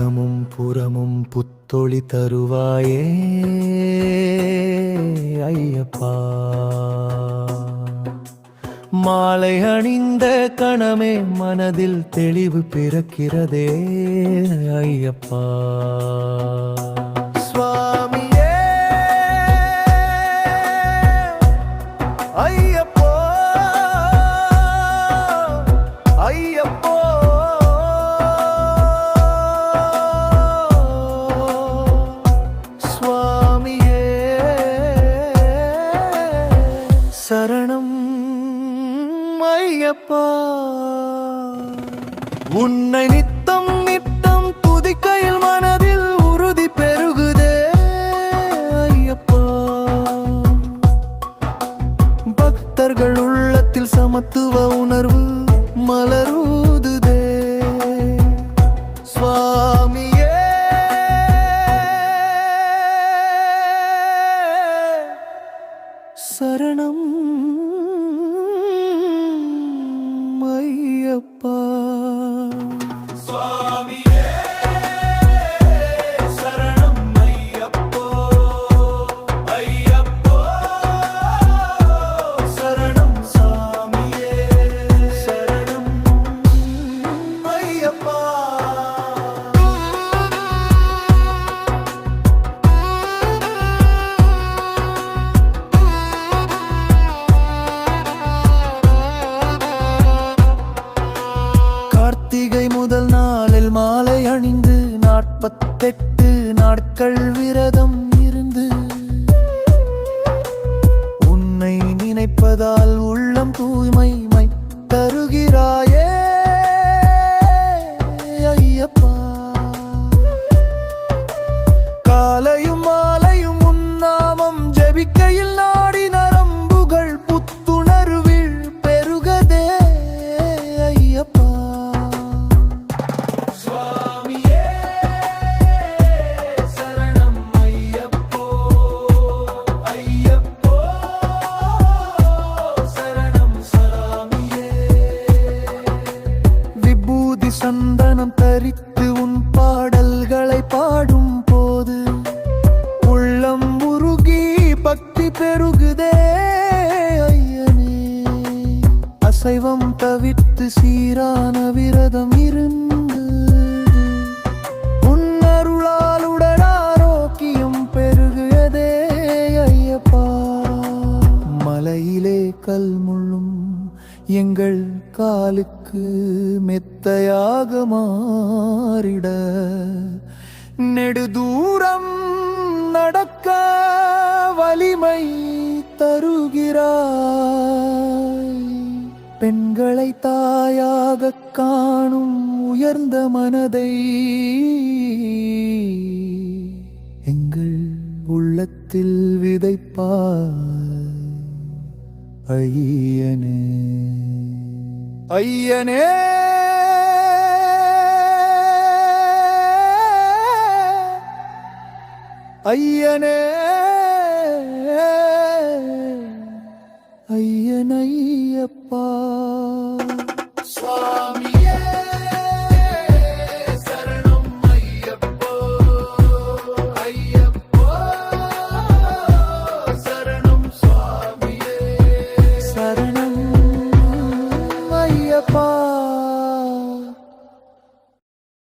அகமும் புறமும் புத்தொளி தருவாயே ஐயப்பா. மாலை அணிந்த கணமே மனதில் தெளிவு பிறக்கிறதே ஐயப்பா. சரணம் ஐயப்பா. உன்னை நித்தம் நித்தம் துதிக்கையில் மனதில் உறுதி பெருகுதே ஐயப்பா. பக்தர்கள் உள்ளத்தில் சமத்துவ உணர்வு மலரூதுதே. சுவா சரணம் ஐயப்பா நாற்பத்தெட்டு நாட்கள் விரதம் இருந்து உன்னை நினைப்பதால் உள்ளம் தூய்மை மை தருகிறாயே ஐயப்பா. காலையுமா பாடல்களை பாடும் போது உள்ளம் உருகி பக்தி பெருகுதே ஐயனே. அசைவம் தவிர்த்து சீரான விரதம் இருந்து உன் அருளாலுடன் ஆரோக்கியம் பெருகுதே ஐயப்பா. மலையிலே கல்முள் எங்கள் காலுக்கு மெத்தையாக மாறிட. நெடுதூரம் நடக்க வலிமை தருகிறாய். பெண்களை தாயாக காணும் உயர்ந்த மனதை. எங்கள் உள்ளத்தில் விதைப்பாய். ஐயனே. ஐயனே. ஐயனே. ஐயனையப்பா